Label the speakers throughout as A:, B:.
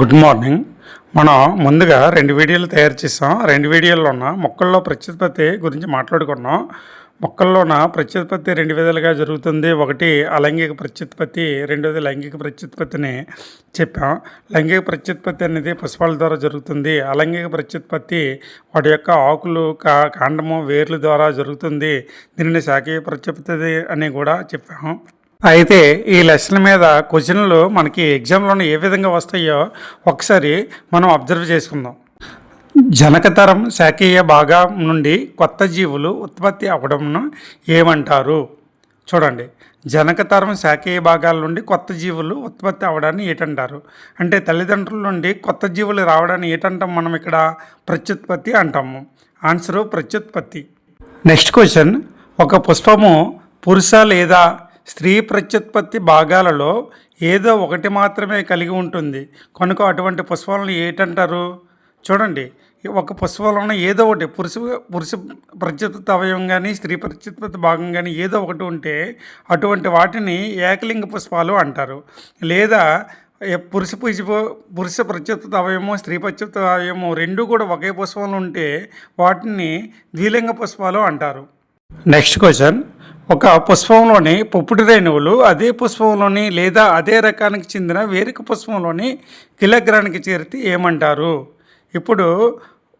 A: Good morning. మనం ముందుగా రెండు వీడియోలు తయారు చేసాం రెండు వీడియోల్లో ఉన్న మొక్కల్లో ప్రత్యుత్పత్తి గురించి మాట్లాడుకున్నాం. మొక్కల్లోన ప్రత్యుత్పత్తి రెండు విధాలుగా జరుగుతుంది. ఒకటి అలైంగిక ప్రత్యుత్పత్తి రెండోది లైంగిక ప్రత్యుత్పత్తిని చెప్పాం. లైంగిక ప్రత్యుత్పత్తి అనేది పుష్పాల ద్వారా జరుగుతుంది. అలైంగిక ప్రత్యుత్పత్తి వాటి యొక్క ఆకులు కా కాండము వేర్ల ద్వారా జరుగుతుంది. దీనిని శాఖీయ ప్రత్యుత్పత్తి అని కూడా చెప్పాము అయితే ఈ లెసన్ మీద క్వశ్చన్లు మనకి ఎగ్జామ్లోనే ఏ విధంగా వస్తాయో ఒకసారి మనం అబ్జర్వ్ చేసుకుందాం. జనకతరం శాఖీయ భాగం నుండి కొత్త జీవులు ఉత్పత్తి అవ్వడంను ఏమంటారు? చూడండి. జనకతరం శాఖీయ భాగాల నుండి కొత్త జీవులు ఉత్పత్తి అవ్వడాన్ని ఏటంటారు? అంటే తల్లిదండ్రుల నుండి కొత్త జీవులు రావడాన్ని ఏటంటాం మనం ఇక్కడ? ప్రత్యుత్పత్తి అంటాము. ఆన్సరు ప్రత్యుత్పత్తి. Next question. ఒక పుష్పము పురుష లేదా స్త్రీ ప్రత్యుత్పత్తి భాగాలలో ఏదో ఒకటి మాత్రమే కలిగి ఉంటుంది. కనుక అటువంటి పుష్పాలను ఏటంటారు? చూడండి ఒక పుష్పంలోనే ఏదో ఒకటి పురుష పురుష ప్రత్యుత్పత్తి అవయవం కానీ స్త్రీ ప్రత్యుత్పత్తి భాగం కానీ ఏదో ఒకటి ఉంటే అటువంటి వాటిని ఏకలింగ పుష్పాలు అంటారు. లేదా పురుష పురుష పురుష ప్రత్యుత్పత్తి అవయవము స్త్రీ ప్రత్యుత్పత్తి అవయవము రెండు కూడా ఒకే పుష్పంలో ఉంటే వాటిని ద్విలింగ పుష్పాలు అంటారు. నెక్స్ట్ క్వశ్చన్ ఒక పుష్పంలోని పుప్పటి రేణువులు అదే పుష్పంలోని లేదా అదే రకానికి చెందిన వేరొక పుష్పంలోని కిలగ్రానికి చేరితే ఏమంటారు? ఇప్పుడు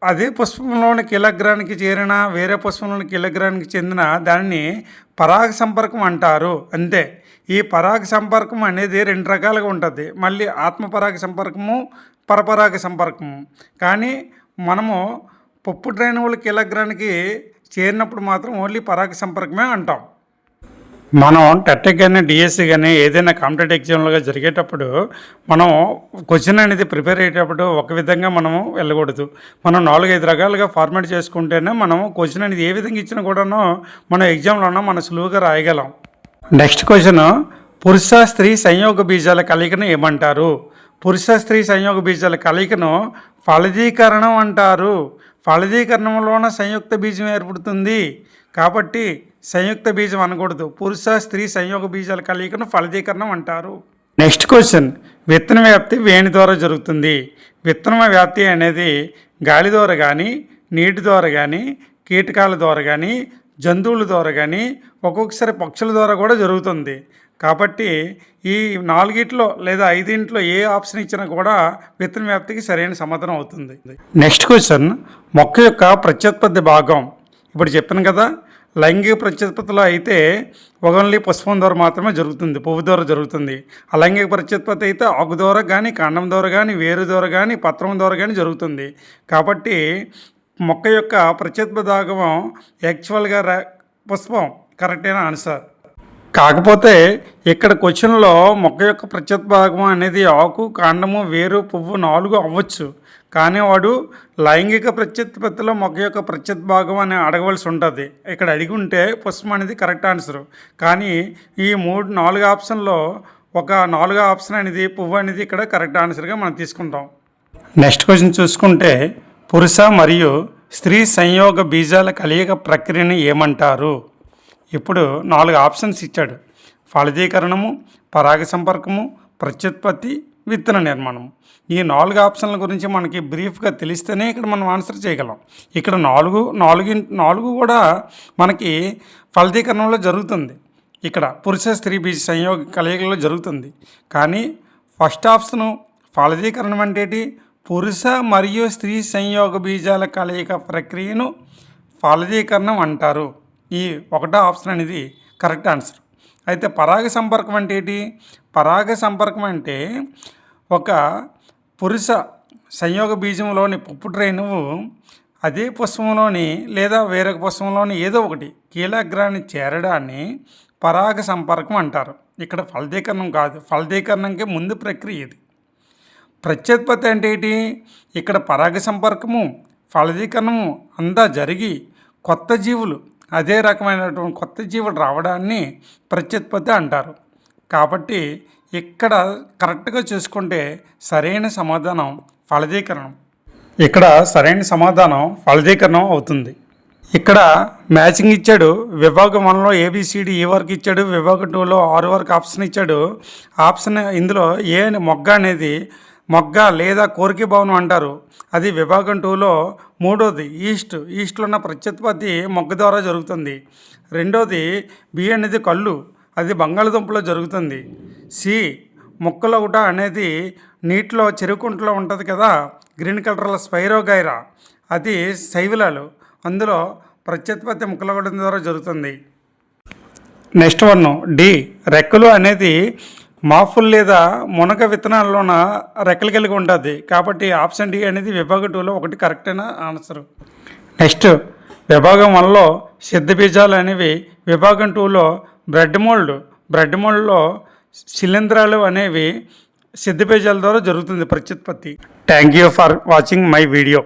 A: అదే పుష్పంలోని కిలగ్రానికి చేరిన వేరే పుష్పంలోని కిలగ్రానికి చెందిన దానిని పరాగ సంపర్కం అంటారు. అంతే. ఈ పరాగ సంపర్కం అనేది రెండు రకాలుగా ఉంటుంది. మళ్ళీ ఆత్మపరాగ సంపర్కము పరపరాగ సంపర్కము. కానీ మనము పప్పు రేణువుల కిలగ్రానికి చేరినప్పుడు మాత్రం ఓన్లీ పరాగ సంపర్కమే అంటాం. మనం టెట్టెక్ కానీ డిఎస్సి కానీ ఏదైనా కాంపిటేటివ్ ఎగ్జామ్లుగా జరిగేటప్పుడు మనం క్వశ్చన్ అనేది ప్రిపేర్ అయ్యేటప్పుడు ఒక విధంగా మనము వెళ్ళకూడదు. మనం నాలుగైదు రకాలుగా ఫార్మాట్ చేసుకుంటేనే మనం క్వశ్చన్ అనేది ఏ విధంగా ఇచ్చినా కూడాను మనం ఎగ్జామ్లోనో మనం సులువుగా రాయగలం. నెక్స్ట్ క్వశ్చన్ పురుష స్త్రీ సంయోగ బీజాల కలయికను ఏమంటారు? పురుష స్త్రీ సంయోగ బీజాల కలయికను ఫలదీకరణం అంటారు. ఫలదీకరణంలోన సంయుక్త బీజం ఏర్పడుతుంది. కాబట్టి సంయుక్త బీజం అనకూడదు. పురుష స్త్రీ సంయోగ బీజాల కలయికను ఫలదీకరణం అంటారు. Next question. విత్తన వ్యాప్తి వేణి ద్వారా జరుగుతుంది. విత్తన వ్యాప్తి అనేది గాలి ద్వారా కానీ నీటి ద్వారా కానీ కీటకాల ద్వారా కానీ జంతువుల ద్వారా కానీ ఒక్కొక్కసారి పక్షుల ద్వారా కూడా జరుగుతుంది. కాబట్టి ఈ నాలుగిట్లో లేదా ఐదింట్లో ఏ ఆప్షన్ ఇచ్చినా కూడా విత్తన వ్యాప్తికి సరైన సమాధానం అవుతుంది. నెక్స్ట్ క్వశ్చన్ మొక్క యొక్క ప్రత్యుత్పత్తి భాగం. ఇప్పుడు చెప్పాను కదా లైంగిక ప్రత్యుత్పత్తిలో అయితే ఓన్లీ పుష్పం ద్వారా మాత్రమే జరుగుతుంది పువ్వు ద్వారా జరుగుతుంది. అలైంగిక ప్రత్యుత్పత్తి అయితే ఆకు ద్వారా కానీ కాండం ద్వారా కానీ వేరు ద్వారా కానీ పత్రం ద్వారా కానీ జరుగుతుంది. కాబట్టి మొక్క యొక్క ప్రత్యుత్పత్తి భాగం యాక్చువల్గా పుష్పం కరెక్ట్ అయిన ఆన్సర్ కాకపోతే ఇక్కడ క్వశ్చన్లో మొక్క యొక్క ప్రత్యుత్ భాగం అనేది ఆకు కాండము వేరు పువ్వు నాలుగు అవ్వచ్చు. కానీ వాడు లైంగిక ప్రత్యుత్పత్తిలో మొక్క యొక్క ప్రత్యుత్ భాగం అని అడగవలసి ఉంటుంది. ఇక్కడ అడిగి ఉంటే పుష్పం అనేది కరెక్ట్ ఆన్సర్. కానీ ఈ మూడు నాలుగు ఆప్షన్లో ఒక నాలుగో ఆప్షన్ అనేది పువ్వు అనేది ఇక్కడ కరెక్ట్ ఆన్సర్గా మనం తీసుకుంటాం. నెక్స్ట్ క్వశ్చన్ చూసుకుంటే పురుష మరియు స్త్రీ సంయోగ బీజాల కలయిక ప్రక్రియని ఏమంటారు? ఇప్పుడు నాలుగు ఆప్షన్స్ ఇచ్చాడు. ఫలదీకరణము పరాగ సంపర్కము ప్రత్యుత్పత్తి విత్తన నిర్మాణం ఈ నాలుగు ఆప్షన్ల గురించి మనకి బ్రీఫ్గా తెలిస్తేనే ఇక్కడ మనం ఆన్సర్ చేయగలం. ఇక్కడ నాలుగు నాలుగు నాలుగు కూడా మనకి ఫలదీకరణంలో జరుగుతుంది. ఇక్కడ పురుష స్త్రీ బీజ సంయోగ కలయికలో జరుగుతుంది. కానీ ఫస్ట్ ఆప్షను ఫలదీకరణం అంటే పురుష మరియు స్త్రీ సంయోగ బీజాల కలయిక ప్రక్రియను ఫలదీకరణం అంటారు. ఈ ఒకటో ఆప్షన్ అనేది కరెక్ట్ ఆన్సర్. అయితే పరాగ సంపర్కం అంటే ఏంటి? పరాగ సంపర్కం అంటే ఒక పురుష సంయోగ బీజంలోని పుప్పు రేణువు అదే పుష్పంలోని లేదా వేరొక పుష్పంలోని ఏదో ఒకటి కీలగ్రాన్ని చేరడాన్ని పరాగ సంపర్కం అంటారు. ఇక్కడ ఫలదీకరణం కాదు. ఫలదీకరణంకి ముందు ప్రక్రియ ఇది. ప్రత్యుత్పత్తి అంటే ఏంటి? ఇక్కడ పరాగ సంపర్కము ఫలదీకరణము అంతా జరిగి కొత్త జీవులు అదే రకమైనటువంటి కొత్త జీవులు రావడాన్ని ప్రత్యుత్పత్తి అంటారు. కాబట్టి ఇక్కడ కరెక్ట్గా చూసుకుంటే సరైన సమాధానం ఫలదీకరణం. ఇక్కడ సరైన సమాధానం ఫలదీకరణం అవుతుంది. ఇక్కడ మ్యాచింగ్ ఇచ్చాడు విభాగం వన్లో ఏబిసిడి ఈ e వరకు ఇచ్చాడు విభాగం టూలో ఆరు వరకు ఆప్షన్ ఇచ్చాడు. ఆప్షన్ ఇందులో ఏ మొగ్గ అనేది మొగ్గ లేదా కోరిక భవనం అంటారు. అది విభాగం టూలో మూడోది ఈస్ట్. ఈస్ట్లో ఉన్న ప్రత్యుత్పత్తి మొగ్గ ద్వారా జరుగుతుంది. రెండోది బి అనేది కళ్ళు. అది బంగాళదుంపలో జరుగుతుంది. సి మొక్కలొకట అనేది నీటిలో చెరుకుంటలో ఉంటుంది కదా గ్రీన్ కలర్లో స్పైరోగైరా. అది శైవిలాలు. అందులో ప్రత్యుత్పత్తి మొక్కలొకటి ద్వారా జరుగుతుంది. నెక్స్ట్ వన్ డి రెక్కలు అనేది మాఫుల్ లేదా మునగ విత్తనాల్లోన రెక్కలు కలిగి ఉంటుంది కాబట్టి ఆప్షన్ డి అనేది విభాగం టూలో ఒకటి కరెక్ట్ అయిన ఆన్సర్. నెక్స్ట్ విభాగం వన్లో సిద్ధ బీజాలు అనేవి విభాగం టూలో బ్రెడ్ మోల్డ్. బ్రెడ్ మోల్డ్లో శిలీంధ్రాలు అనేవి సిద్ధ బీజాల ద్వారా జరుగుతుంది ప్రత్యుత్పత్తి. Thank you for watching my video.